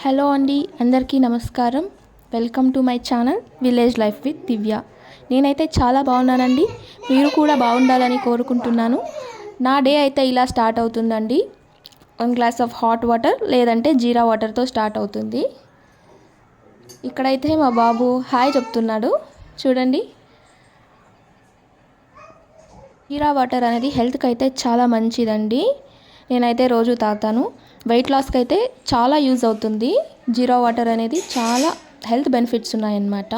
Hello అండి అందరికీ నమస్కారం. Welcome to my channel village life with Divya. నేనైతే చాలా బాగున్నానండి. మీరు కూడా బాగుండాలని కోరుకుంటున్నాను. నా డే అయితే ఇలా స్టార్ట్ అవుతుందండి. One glass of hot water లేదంటే జీరా వాటర్తో స్టార్ట్ అవుతుంది. ఇక్కడైతే మా బాబు హాయ్ చెప్తున్నాడు. చూడండి. జీరా వాటర్ అనేది హెల్త్కి అయితే చాలా మంచిదండి. నేనైతే రోజు తాగుతాను. వెయిట్ లాస్కి అయితే చాలా యూజ్ అవుతుంది. జీరా వాటర్ అనేది చాలా హెల్త్ బెనిఫిట్స్ ఉన్నాయన్నమాట.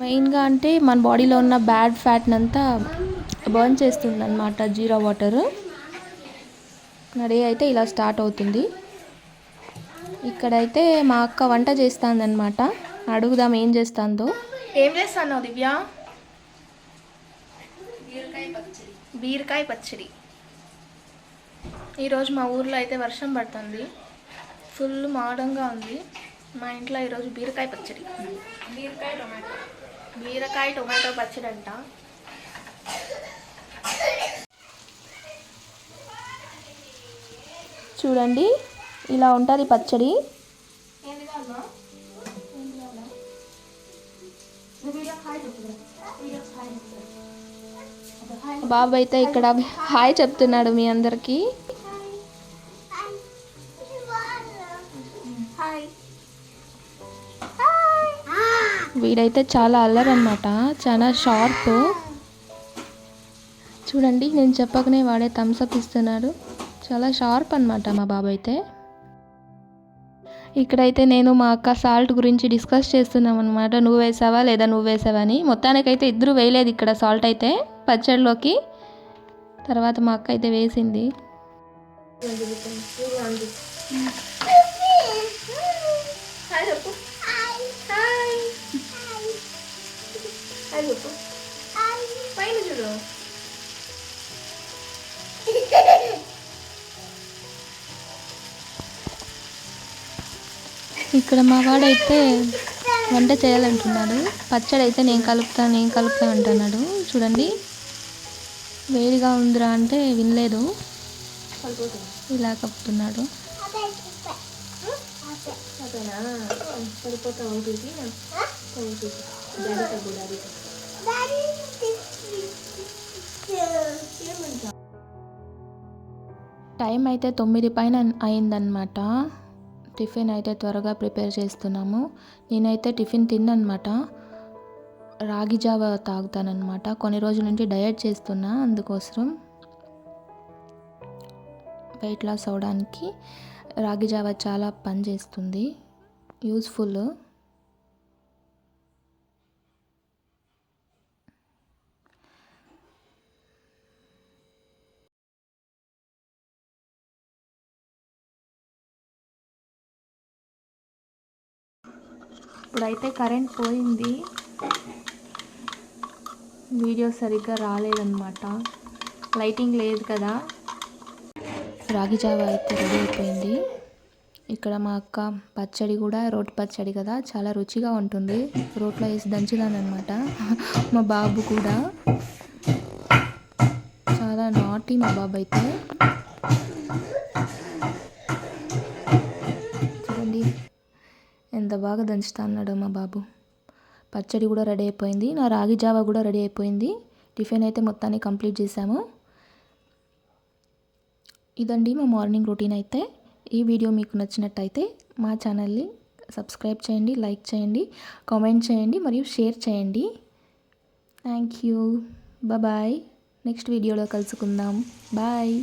మెయిన్గా అంటే మన బాడీలో ఉన్న బ్యాడ్ ఫ్యాట్ని అంతా బర్న్ చేస్తుంది అనమాట జీరా వాటర్ నా డే అయితే ఇలా స్టార్ట్ అవుతుంది. ఇక్కడైతే మా అక్క వంట చేస్తుందన్నమాట. అడుగుదాం ఏం చేస్తుందో. ఏం చేస్తాను దివ్య? బీరకాయ పచ్చడి. బీరకాయ పచ్చడి. ఈరోజు మా ఊర్లో అయితే వర్షం పడుతుంది. ఫుల్ మాడంగా ఉంది. మా ఇంట్లో ఈరోజు బీరకాయ పచ్చడి. బీరకాయ టొమాటో. బీరకాయ టొమాటో పచ్చడి అంట చూడండి ఇలా ఉంటుంది పచ్చడి. బాబు అయితే ఇక్కడ హాయ్ చెప్తున్నాడు మీ అందరికీ. వీడైతే చాలా అల్లరనమాట చాలా షార్ప్. చూడండి నేను చెప్పకనే వాడే థమ్స్అప్ ఇస్తున్నాడు. చాలా షార్ప్ అనమాట మా బాబు అయితే ఇక్కడైతే నేను మా అక్క సాల్ట్ గురించి డిస్కస్ చేస్తున్నాం అనమాట నువ్వు వేసావా లేదా నువ్వు వేసావా అని. మొత్తానికైతే ఇద్దరు వేయలేదు ఇక్కడ సాల్ట్ అయితే పచ్చడిలోకి. తర్వాత మా అక్క అయితే వేసింది. హాయ్ చెప్పు పైన చూడు ఇక్కడ మా వాడైతే వంట చేయాలంటున్నాడు. పచ్చడి అయితే నేను కలుపుతాను నేను కలుపుతా అంటున్నాడు. చూడండి. వేడిగా ఉందిరా అంటే వినలేదు. ఇలా పడిపోతా టైం అయితే తొమ్మిది పైన అయిందనమాట టిఫిన్ అయితే త్వరగా ప్రిపేర్ చేస్తున్నాము. నేనైతే టిఫిన్ తిన్నమాట రాగి జావ తాగుతానమాట కొన్ని రోజుల నుంచి డయట్ చేస్తున్నా అందుకోసం. వెయిట్ లాస్ అవడానికి రాగి జావ చాలా పని చేస్తుంది యూస్ఫుల్. ఇప్పుడైతే కరెంట్ పోయింది. వీడియో సరిగ్గా రాలేదన్నమాట. లైటింగ్ లేదు కదా. రాగి జావ అయితే రెడీ అయిపోయింది. ఇక్కడ మా అక్క పచ్చడి కూడా రోటి పచ్చడి కదా చాలా రుచిగా ఉంటుంది. రోట్లో వేసి దంచుదానమాట మా బాబు కూడా. చాలా నాటి మా బాబు అయితే. బాగా దంచుతా అన్నాడు మా బాబు. పచ్చడి కూడా రెడీ అయిపోయింది. నా రాగి జావా కూడా రెడీ అయిపోయింది. టిఫిన్ అయితే మొత్తాన్ని కంప్లీట్ చేసాము ఇదండి మా మార్నింగ్ రొటీన్ అయితే. ఈ వీడియో మీకు నచ్చినట్టయితే మా ఛానల్ని సబ్స్క్రైబ్ చేయండి లైక్ చేయండి కామెంట్ చేయండి మరియు షేర్ చేయండి. Thank you. బాయ్. నెక్స్ట్ వీడియోలో కలుసుకుందాం. బాయ్.